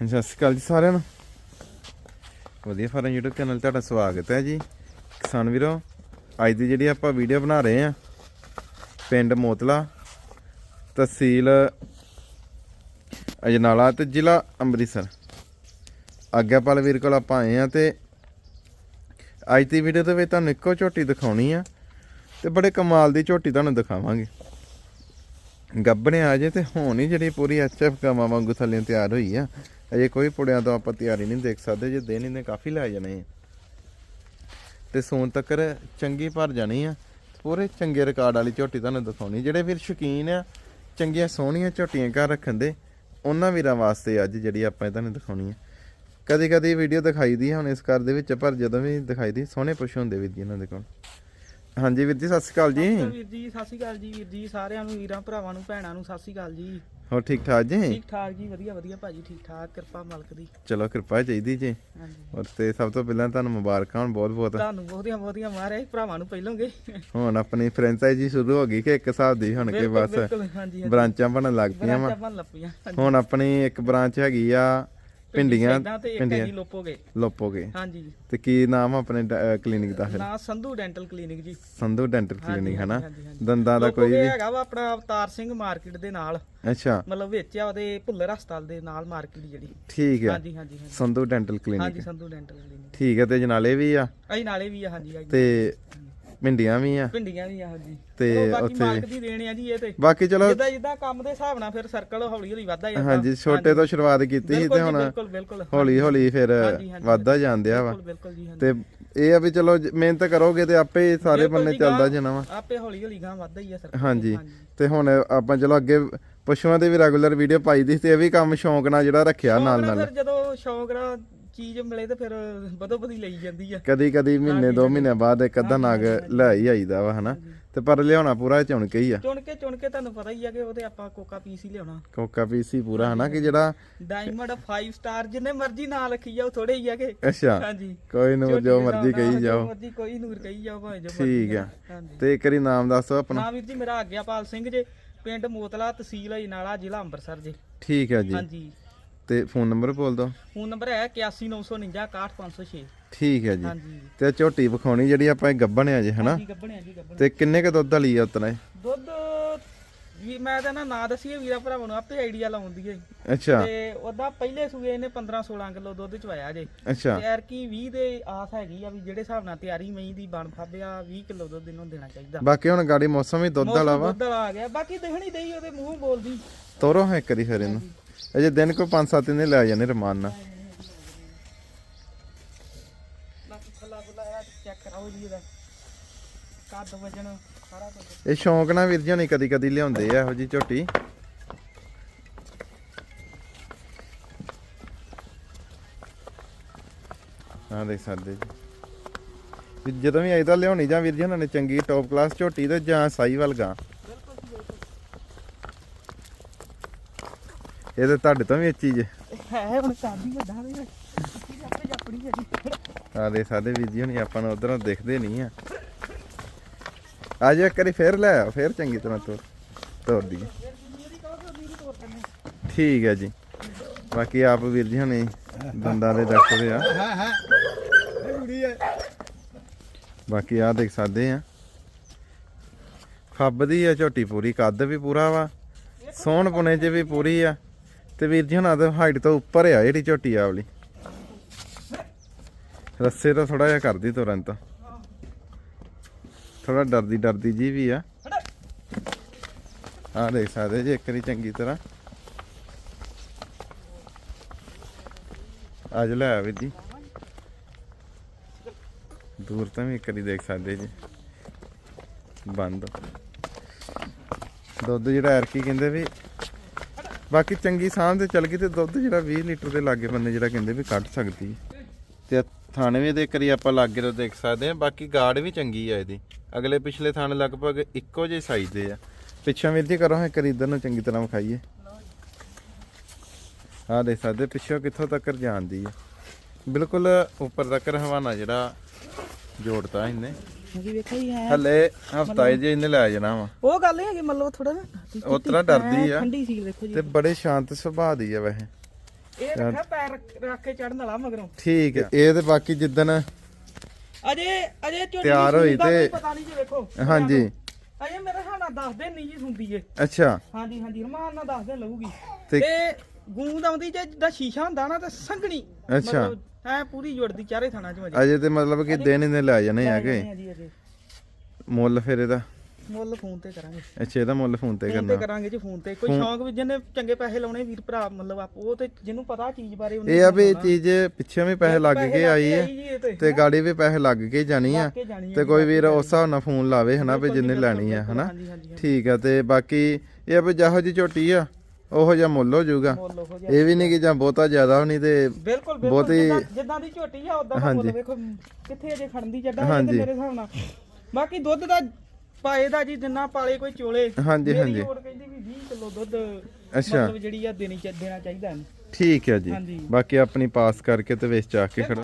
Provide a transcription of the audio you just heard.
ਹਾਂਜੀ, ਸਤਿ ਸ਼੍ਰੀ ਅਕਾਲ ਜੀ ਸਾਰਿਆਂ ਨੂੰ। ਵਧੀਆ ਫਾਰਮ YouTube ਚੈਨਲ ਤੁਹਾਡਾ ਸਵਾਗਤ ਹੈ ਜੀ। ਕਿਸਾਨ ਵੀਰੋ ਅੱਜ ਦੀ ਜਿਹੜੀ ਆਪਾਂ ਵੀਡੀਓ ਬਣਾ ਰਹੇ ਆ ਪਿੰਡ ਮੋਤਲਾ ਤਹਿਸੀਲ ਅਜਨਾਲਾ ਤੇ ਜ਼ਿਲ੍ਹਾ ਅੰਮ੍ਰਿਤਸਰ। ਆਗਿਆਪਾਲ ਵੀਰ ਕੋਲ ਆਪਾਂ ਆਏ ਆ ਤੇ ਅੱਜ ਦੀ ਵੀਡੀਓ ਦੇ ਵਿੱਚ ਤੁਹਾਨੂੰ ਇੱਕੋ ਝੋਟੀ ਦਿਖਾਉਣੀ ਆ ਤੇ ਬੜੇ ਕਮਾਲ ਦੀ ਝੋਟੀ ਤੁਹਾਨੂੰ ਦਿਖਾਵਾਂਗੇ। ਗੱਬਣੇ ਆ ਜੇ ਤੇ ਹੁਣ ਹੀ ਜਿਹੜੀ ਪੂਰੀ ਐਚਐਫ ਗਾਵਾਂ ਵਾਂਗੂ ਥੱਲੇ ਤਿਆਰ ਹੋਈ ਆ, ਅਜੇ ਕੋਈ ਪੁੜਿਆਂ ਤੋਂ ਆਪਾਂ ਤਿਆਰੀ ਨਹੀਂ ਦੇਖ ਸਕਦੇ, ਜੇ ਦਿਨ ਇਹਨੇ ਕਾਫੀ ਲੈ ਜਾਣੇ ਆ। ਤੇ ਸੋਨ ਤੱਕ ਚੰਗੀ ਭਰ ਜਾਣੀ ਆ, ਪੂਰੇ ਚੰਗੇ ਰਿਕਾਰਡ ਵਾਲੀ ਝੋਟੀ ਤੁਹਾਨੂੰ ਦਿਖਾਉਣੀ। ਜਿਹੜੇ ਵੀਰ ਸ਼ੌਕੀਨ ਆ, ਚੰਗੀਆਂ ਸੋਹਣੀਆਂ ਝੋਟੀਆਂ ਘਰ ਰੱਖਣ ਦੇ, ਉਹਨਾਂ ਵੀਰਾਂ ਵਾਸਤੇ ਅੱਜ ਜਿਹੜੀ ਆਪਾਂ ਤੁਹਾਨੂੰ ਦਿਖਾਉਣੀ ਆ। ਕਦੇ ਕਦੇ ਵੀਡੀਓ ਦਿਖਾਈ ਦੀ ਆ, ਹੁਣ ਇਸ ਘਰ ਦੇ ਵਿੱਚ, ਪਰ ਜਦੋਂ ਵੀ ਦਿਖਾਈ ਦੀ, ਸੋਹਣੇ ਪਸ਼ੂ ਹੁੰਦੇ ਵੀ ਜੀ ਇਹਨਾਂ ਦੇ ਕੋਲ। ਹਾਂਜੀ ਵੀਰ ਜੀ ਸਤਿ ਸ਼੍ਰੀ ਅਕਾਲ ਜੀ। ਵੀਰ ਜੀ ਸਤਿ ਸ਼੍ਰੀ ਅਕਾਲ ਜੀ ਵੀਰ ਜੀ ਸਾਰਿਆਂ ਨੂੰ ਵੀਰਾਂ ਭਰਾਵਾਂ ਨੂੰ ਭੈਣਾਂ ਨੂੰ ਸਤਿ ਸ਼੍ਰੀ ਅਕਾਲ ਜੀ। ਹੋਰ ਠੀਕ ਠਾਕ ਜੀ? ਠੀਕ ਠਾਕ ਜੀ ਵਧੀਆ ਵਧੀਆ ਭਾਜੀ ਠੀਕ ਠਾਕ ਕਿਰਪਾ ਮਾਲਕ ਦੀ। ਚਲੋ ਕਿਰਪਾ ਚਾਹੀਦੀ ਜੀ। ਹਾਂਜੀ। ਔਰ ਤੇ ਸਭ ਤੋਂ ਪਹਿਲਾਂ ਤੁਹਾਨੂੰ ਮੁਬਾਰਕਾਂ ਹੋਣ ਬਹੁਤ ਬਹੁਤ। ਤੁਹਾਨੂੰ ਬਹੁਤੀਆਂ ਬਹੁਤੀਆਂ ਮਾਰੇ ਭਰਾਵਾਂ ਨੂੰ ਪਹਿਲੋਂਗੇ। ਹੁਣ ਆਪਣੀ ਫਰੈਂਚਾਈਜ਼ੀ ਸ਼ੁਰੂ ਹੋ ਗਈ ਕਿ ਇੱਕ ਹਿਸਾਬ ਦੀ ਹੁਣ ਕੇ ਬਸ। ਬਿਲਕੁਲ ਹਾਂਜੀ ਬ੍ਰਾਂਚਾਂ ਬਣਨ ਲੱਗ ਪਈਆਂ ਵਾ। ਬਰਾਂਚਾਂ ਬਣ ਲੱਪੀਆਂ ਹੁਣ ਆਪਣੀ ਇੱਕ ਬ੍ਰਾਂਚ ਹੈਗੀ ਆ ਤੇ ਇੱਕ ਪਿੰਡੀਆਂ ਹੈਗੀ ਲੋਪੋਗੇ? ਲੋਪੋਗੇ। ਹਾਂਜੀ। ਤੇ ਕੀ ਨਾਮ ਆ ਆਪਣੇ ਕਲੀਨਿਕ ਦਾ ਫਿਰ? ਨਾ ਸੰਧੂ ਡੈਂਟਲ ਕਲੀਨਿਕ ਜੀ। ਸੰਧੂ ਡੈਂਟਲ ਕਲੀਨਿਕ ਹਾਂਜੀ, ਹਾਂਜੀ। ਦੰਦਾਂ ਦਾ ਕੋਈ ਲੋਪੋਗੇ ਵੀ ਹੈਗਾ ਵਾ ਆਪਣਾ ਅਵਤਾਰ ਸਿੰਘ ਮਾਰਕੀਟ ਦੇ ਨਾਲ। ਅੱਛਾ। ਮਤਲਬ ਵਿੱਚ ਆ ਉਹਦੇ ਭੁੱਲਰ ਹਸਪਤਾਲ ਦੇ ਨਾਲ ਮਾਰਕੀਟ ਜਿਹੜੀ। ਠੀਕ ਹੈ ਹਾਂਜੀ ਹਾਂਜੀ ਹਾਂਜੀ। Sandhu dental clinic. ਹਾਂਜੀ ਸੰਧੂ ਡੈਂਟਲ ਕਲੀਨਿਕ। ਠੀਕ ਹੈ ਤੇ ਜਨਾਲੇ ਵੀ ਆ? ਅਸੀਂ ਨਾਲੇ ਵੀ ਆ ਹਾਂਜੀ ਹਾਂਜੀ ਤੇ ਪਿੰਡੀਆਂ ਵੀ ਆ। ਪਿੰਡੀਆਂ ਵੀ ਆ ਹਾਂਜੀ। ਤੇ ਬਾਕੀ ਉੱਥੇ- ਮਾਲਕ ਦੀ ਦੇਣ ਆ ਜੀ ਇਹ ਤੇ। ਬਾਕੀ ਚਲੋ ਜਿੱਦਾਂ ਜਿੱਦਾਂ ਕੰਮ ਦੇ ਹਿਸਾਬ ਨਾਲ ਫਿਰ ਸਰਕਲ ਹੌਲੀ ਹੌਲੀ ਵੱਧਦਾ ਜਾਂਦਾ। ਹਾਂਜੀ ਛੋਟੇ ਤੋਂ ਸ਼ੁਰੂਆਤ ਕੀਤੀ ਸੀ ਬਿਲਕੁਲ ਤੇ ਜੀ, ਹੁਣ ਬਿਲਕੁਲ ਬਿਲਕੁਲ। ਹੌਲੀ ਹੌਲੀ ਫਿਰ ਹਾਂਜੀ, ਹਾਂਜੀ। ਵੱਧਦਾ ਜਾਂਦਿਆ ਵਾ। ਬਿਲਕੁਲ ਬਿਲਕੁਲ ਜੀ ਹਾਂਜੀ। ਤੇ ਇਹ ਆ ਵੀ ਚਲੋ ਜ- ਮਿਹਨਤ ਕਰੋਗੇ ਤੇ ਆਪੇ ਹੀ ਸਾਰੇ ਬਿਲਕੁਲ ਬੰਨੇ ਜੀ, ਚੱਲਦਾ ਗਾਂਹ- ਜਾਣਾ ਵਾ। ਆਪੇ ਹੌਲੀ ਹੌਲੀ ਗਾਂ ਵੱਧਦਾ ਹੀ ਆ ਸਰਕਲ ਹਾਂਜੀ। ਤੇ ਹੁਣ ਆਪਾਂ ਚਲੋ ਅੱਗੇ ਪਸ਼ੂਆਂ ਦੇ ਵੀ ਰੈਗੂਲਰ ਵੀਡੀਓ ਪਾਈ ਦੀ ਤੇ ਇਹ ਵੀ ਕੰਮ ਸ਼ੌਂਕ ਨਾਲ ਜਿਹੜਾ ਰੱਖਿਆ ਨਾਲ ਨਾਲ। ਫਿਰ ਜਦੋਂ ਸ਼ੌਂਕ ਨਾਲ ਚੀਜ਼ ਮਿਲੇ ਤੇ ਫਿਰ ਬਦੋ ਬਦੀ ਲਈ ਜਾਂਦੀ ਆ। ਕਦੀ ਕਦੀ ਮਹੀਨੇ ਦੋ ਮਹੀਨੇ ਬਾਅਦ ਇੱਕ ਅੱਧਾ ਨਾਗ ਲੈ ਹੀ ਆਈਦਾ ਵਾ ਹਨਾ? ਤੇ ਪਰ ਲਿਆਉਣਾ ਪੂਰਾ ਚੁਣ ਕੇ ਹੀ ਆ। ਚੁਣ ਕੇ ਚੁਣ ਕੇ ਤੁਹਾਨੂੰ ਪਤਾ ਹੀ ਆ ਕਿ ਉਹਦੇ ਆਪਾਂ ਕੋਕਾ ਪੀਸ ਹੀ ਲਿਆਉਣਾ। ਕੋਕਾ ਪੀਸੀ ਪੂਰਾ ਹਨਾ? ਕਿ ਜਿਹੜਾ ਡਾਇਮੰਡ 5 ਸਟਾਰ ਜਿੰਨੇ ਮਰਜ਼ੀ ਨਾਂ ਲਿਖੀ ਜਾਓ ਥੋੜੇ ਹੀ ਆ ਕਿ ਅੱਛਾ। ਹਾਂਜੀ। ਕੋਈ ਨੂੰ ਜੋ ਮਰਜ਼ੀ ਕਹੀ ਜਾਓ। ਮਰਜ਼ੀ ਕੋਈ ਨੂਰ ਕਹੀ ਜਾਓ ਭਾਵੇਂ ਜੋ ਠੀਕ ਆ। ਤੇ ਇੱਕ ਵਾਰੀ ਨਾਮ ਦੱਸੋ ਆਪਣਾ। ਨਾਮ ਵੀਰ ਜੀ ਮੇਰਾ ਆਗਿਆਪਾਲ ਸਿੰਘ ਜੇ ਪਿੰਡ ਮੋਤਲਾ ਤਹਿਸੀਲ ਅਜਨਾਲਾ ਜ਼ਿਲ੍ਹਾ ਅੰਮ੍ਰਿਤਸਰ ਜੇ। ਠੀਕ ਹੈ ਜੀ। ਹਾਂਜੀ। ਤੇ ਫੋਨ ਨੰਬਰ ਬੋਲ ਦਿਓ ਫੋਨ ਨੰਬਰ ਹੈ 819949 61506 ਠੀਕ ਹੈ ਜੀ। ਹਾਂਜੀ ਤੇ ਝੋਟੀ ਵਿਖਾਉਣੀ ਜਿਹੜੀ ਆਪਾਂ ਇਹ ਗੱਬਣ ਆ ਜੇ ਹਨਾ? ਜੀ ਗੱਬਣਿਆ ਜੀ ਗੱਬਣ। ਤੇ ਕਿੰਨੇ ਕ ਦੁੱਧ ਵਾਲੀ ਆ ਉਤਨਾ ਦੁੱਧ ਵੀ ਮੈਂ ਤਾਂ ਨਾ ਨਾਂ ਦਸੀਏ ਵੀਰਾ ਭਰਾਵਾਂ ਨੂੰ ਆਪੇ ਆਈਡੀਆ ਲਾਉਂਦੀ ਹੈ ਅੱਛਾ। ਤੇ ਉਹਦਾ ਪਹਿਲੇ ਸੂਏ ਇਹਨੇ 15 16 ਕਿਲੋ ਦੁੱਧ ਚਵਾਇਆ ਜੇ। ਅੱਛਾ। ਤੇ ਯਾਰ ਕੀ 20 ਦੇ ਆਸ ਹੈਗੀ ਆ ਵੀ ਜਿਹੜੇ ਹਿਸਾਬ ਨਾਲ ਤਿਆਰੀ ਮਈ ਦੀ ਬਣ ਫਾਬਿਆ 20 ਕਿਲੋ ਦੁੱਧ ਇਹਨੂੰ ਦੇਣਾ ਚਾਹੀਦਾ। ਬਾਕੀ ਹੁਣ ਗਾੜੀ ਮੌਸਮ ਵੀ ਦੁੱਧ ਵਾਲਾ ਵਾ। ਦੁੱਧ ਵਾਲਾ ਆ ਗਿਆ। ਬਾਕੀ ਦਿਖਣੀ ਦੇਈ ਉਹਦੇ ਮੂੰਹ ਬੋਲਦੀ। ਤੋਰੋ ਹੈ ਕਰੀ ਫਿਰ ਇਹਨੂੰ। ਅਜੇ ਦਿਨ ਕੋ 5-7 ਦਿਨ ਲੈ ਜਾਣੇ ਰਮਾਨ ਨਾਲ। ਬਾਕੀ ਖੱਲਾ ਬੁਲਾ ਚੈੱਕ ਕਰਾਓ ਜੀ ਇਹਦਾ। ਕੱਦ ਵਜਨ ਸਾਰਾ ਕੁਝ ਇਹ ਸ਼ੌਂਕ ਨਾਲ ਵੀਰ ਜੀ ਹੁਣੀ ਕਦੀ ਕਦੀ ਲਿਆਉਂਦੇ ਆ ਇਹੋ ਜੀ ਝੋਟੀ। ਹਾਂ ਦੇਖ ਸਕਦੇ ਜੀ। ਵੀ ਜਦੋਂ ਵੀ ਆਈਦਾ ਲਿਆਉਣੀ ਜਾਂ ਵੀਰ ਜੀ ਉਹਨਾਂ ਨੇ ਚੰਗੀ ਟੌਪ ਕਲਾਸ ਝੋਟੀ ਤੇ ਜਾਂ ਸਾਈਵਾਲ ਗਾਂ। ਇਹ ਤੇ ਤੁਹਾਡੇ ਤੋਂ ਵੀ ਅੱਛੀ ਜੇ ਹੈ। ਹੁਣ ਕਾਦੀ ਵੱਡਾ ਵੀ ਆਪੇ ਆਪਣੀ ਹੈ ਜੀ। ਆ ਦੇ ਸਾਡੇ ਵੀਰ ਜੀ ਹੁਣੀ ਆਪਾਂ ਨੂੰ ਉਧਰੋਂ ਦਿਖਦੇ ਨਹੀਂ ਆ। ਅੱਜ ਇੱਕ ਵਾਰੀ ਫੇਰ ਲੈ ਆਓ ਫੇਰ ਚੰਗੀ ਤਰ੍ਹਾਂ ਤੋਰ ਤੋਰ ਦੀ ਠੀਕ ਹੈ ਜੀ। ਬਾਕੀ ਆਪ ਵੀਰ ਜੀ ਹੁਣੀ ਦੰਦਾਂ ਦੇ ਡਾਕਟਰ ਆ। ਹਾਂ ਹਾਂ। ਬਾਕੀ ਆ ਦੇਖ ਸਕਦੇ ਆ। ਖੱਬਦੀ ਆ ਝੋਟੀ ਪੂਰੀ ਕੱਦ ਵੀ ਪੂਰਾ ਵਾ। ਸੋਹਣ ਪੁਣੇ 'ਚ ਵੀ ਪੂਰੀ ਆ। ਤੇ ਵੀਰ ਜੀ ਹੁਣਾਂ ਦੇ ਹਾਈਟ ਤੋਂ ਉੱਪਰ ਆ, ਜਿਹੜੀ ਝੋਟੀ ਆ ਵਾਲੀ। ਰੱਸੇ ਤਾਂ ਥੋੜਾ ਜਿਹਾ ਕਰਦੀ ਤੁਰੰਤ ਥੋੜਾ ਡਰਦੀ ਡਰਦੀ ਜੀ ਵੀ ਆ। ਆ ਦੇਖ ਸਕਦੇ ਜੀ ਇੱਕ ਵਾਰੀ ਚੰਗੀ ਤਰ੍ਹਾਂ। ਅੱਜ ਲੈ ਆ ਵੀਰ ਜੀ। ਦੂਰ ਤੋਂ ਵੀ ਇੱਕ ਵਾਰੀ ਦੇਖ ਸਕਦੇ ਜੀ। ਬੰਦ। ਦੁੱਧ ਜਿਹੜਾ ਐਰਕੀ ਕਹਿੰਦੇ ਵੀ ਬਾਕੀ ਚੰਗੀ ਸਾਂਭ ਤੇ ਚੱਲ ਗਈ ਤੇ ਦੁੱਧ ਜਿਹੜਾ 20 ਲੀਟਰ ਦੇ ਲਾਗੇ ਬੰਦੇ ਜਿਹੜਾ ਕਹਿੰਦੇ ਵੀ ਕੱਢ ਸਕਦੀ। ਹੈ। ਤੇ ਥਾਣੇ ਵੀ ਦੇ ਕਰੀ ਆਪਾਂ ਲਾਗੇ ਤੋਂ ਦੇਖ ਸਕਦੇ ਆ ਬਾਕੀ ਗਾਰਡ ਵੀ ਚੰਗੀ ਆ ਇਹਦੀ। ਅਗਲੇ ਪਿਛਲੇ ਥਾਣੇ ਲਗਭਗ ਇੱਕੋ ਜਿਹੇ ਸਾਈਜ਼ ਦੇ ਆ। ਪਿੱਛੋਂ ਵੀਰ ਜੀ ਕਰੋ ਹੈ ਕਰੀ ਇਧਰ ਨੂੰ ਚੰਗੀ ਤਰ੍ਹਾਂ ਵਿਖਾਈਏ। ਆਹ ਦੇਖ ਸਕਦੇ ਪਿੱਛੋਂ ਕਿੱਥੋਂ ਤੱਕ ਜਾਂਦੀ ਹੈ ਬਿਲਕੁਲ ਉੱਪਰ ਤੱਕ ਹਵਾਨਾ ਜਿਹੜਾ ਜੋੜਤਾ ਇਹਨੇ। ਹੈ। ਹਲੇ ਹਫਤਾ ਜੇ ਇਹਨੇ ਲੈ ਜਾਣਾ ਵਾ। ਉਹ ਗੱਲ ਇਹ ਕਿ ਮਤਲਬ ਥੋੜਾ ਨਾ ਉਸ ਤਰ੍ਹਾਂ ਡਰਦੀ ਆ। ਠੰਡੀ ਸੀ ਦੇਖੋ ਜੀ। ਤੇ ਬੜੇ ਸ਼ਾਂਤ ਸੁਭਾਅ ਦੀ ਆ ਵੈਸੇ। ਇਹ ਰੱਖਿਆ ਪੈਰ ਰੱਖ- ਰੱਖ ਕੇ ਚੜਨ ਵਾਲਾ ਮਗਰੋਂ। ਠੀਕ ਹੈ ਇਹ ਤੇ ਬਾਕੀ ਜਿੱਦਣ ਅਜੇ ਅਜੇ ਝੋਟੀ ਤਿਆਰ ਦੀ ਹੋਈ ਦਾ ਤੇ- ਪਤਾ ਨਹੀਂ ਜੀ ਵੇਖੋ। ਹਾਂਜੀ। ਅਜੇ ਮੇਰੇ ਨਾਲ 10 ਦਿਨ ਨਹੀਂ ਜੀ ਸੁਣਦੀ ਏ ਅੱਛਾ। ਹਾਂਜੀ ਹਾਂਜੀ ਰਮਾਨ ਨਾਲ 10 ਦਿਨ ਲਊਗੀ। ਤੇ- ਤੇ ਗੂੰਦ ਆਉਂਦੀ ਜੇ ਜਿੱਦਾਂ ਸ਼ੀਸ਼ਾ ਹੁੰਦਾ ਨਾ ਤੇ ਸੰਘਣੀ। ਅੱਛਾ। ਐ ਪੂਰੀ ਜੁੜਦੀ ਚਾਰੇ ਥਾਣਾ ਚ ਵਜੇ ਅਜੇ ਤੇ ਮਤਲਬ ਕਿ ਦਿਨ ਹੀ ਨੇ ਲੈ ਜਾਣੇ ਜੀ ਅਜੇ। ਮੁੱਲ ਫਿਰ ਇਹਦਾ? ਮੁੱਲ ਫੋਨ ਤੇ ਕਰਾਂਗੇ। ਅੱਛਾ ਇਹਦਾ ਮੁੱਲ ਫੋਨ ਤੇ ਫੋਨ ਤੇ ਕਰਨਾ ਕਰਾਂਗੇ ਜੀ ਫੋਨ ਤੇ। ਕੋਈ ਸ਼ੌਂਕ ਵੀ ਜਿਹਨੇ ਚੰਗੇ ਪੈਸੇ ਲਾਉਣੇ ਵੀਰ ਭਰਾ ਮਤਲਬ ਆਪ ਉਹ ਤੇ ਜਿਹਨੂੰ ਪਤਾ ਚੀਜ਼ ਬਾਰੇ ਉਹਨੇ ਇਹ ਆ ਵੀ ਚੀਜ਼ ਪਿੱਛੇ ਵੀ ਪੈਸੇ ਲੱਗ ਕੇ ਆਈ ਹੈ ਤੇ ਗਾੜੀ ਵੀ ਪੈਸੇ ਲੱਗ ਕੇ ਜਾਣੀ ਆ। ਕੇ ਜਾਣੀ ਆ ਤੇ ਕੋਈ ਵੀਰ ਕੇ ਉਸ ਹਿਸਾਬ ਨਾਲ ਫੋਨ ਲਾਵੇ ਹਨਾ ਵੀ ਜਿੰਨੇ ਲੈਣੀ ਆ ਹਨਾ? ਹਾਂਜੀ ਹਾਂਜੀ ਹਾਂਜੀ। ਠੀਕ ਆ ਤੇ ਬਾਕੀ ਇਹ ਆ ਵੀ ਜਿਹੋ ਜੀ ਝੋਟੀ ਆ। ਉਹੋ ਜਿਹਾ ਮੁੱਲ ਹੋ ਜਾਊਗਾ ਮੁੱਲ ਉਹੋ ਜਿਹਾ ਇਹ ਵੀ ਨਹੀਂ ਕਿ ਜਾਂ ਬਹੁਤਾ ਜ਼ਿਆਦਾ ਹੋਣੀ ਤੇ ਬਿਲਕੁਲ ਬਹੁਤ ਬਿਲਕੁਲ ਹੀ- ਜਿੱਦਾਂ ਜਿੱਦਾਂ ਦੀ ਝੋਟੀ ਆ ਉਦਾਂ ਦਾ ਮੁੱਲ ਵੇਖੋ ਕਿੱਥੇ ਅਜੇ ਖੜਨ ਦੀ ਜੱਡਾ ਹੈ ਹਾਂਜੀ। ਤੇ ਮੇਰੇ ਹਿਸਾਬ ਨਾਲ ਬਾਕੀ ਦੁੱਧ ਦਾ ਪਾਏ ਦਾ ਜੀ ਜਿੰਨਾ ਪਾਲੇ ਕੋਈ ਚੋਲੇ ਹਾਂਜੀ, ਮੇਰੀ ਹਾਂਜੀ। ਹੋਰ ਕਹਿੰਦੀ ਵੀ 20 ਕਿਲੋ ਦੁੱਧ ਅੱਛਾ। ਮਤਲਬ ਜਿਹੜੀ ਆ ਦੇਣੀ ਚਾ- ਦੇਣਾ ਚਾਹੀਦਾ ਇਹਨੂੰ ਠੀਕ ਹੈ ਜੀ ਹਾਂਜੀ। ਬਾਕੀ ਆਪਣੀ ਪਾਸ ਕਰਕੇ ਤੇ ਵੇਚ ਚਾ ਕੇ ਖੜਾ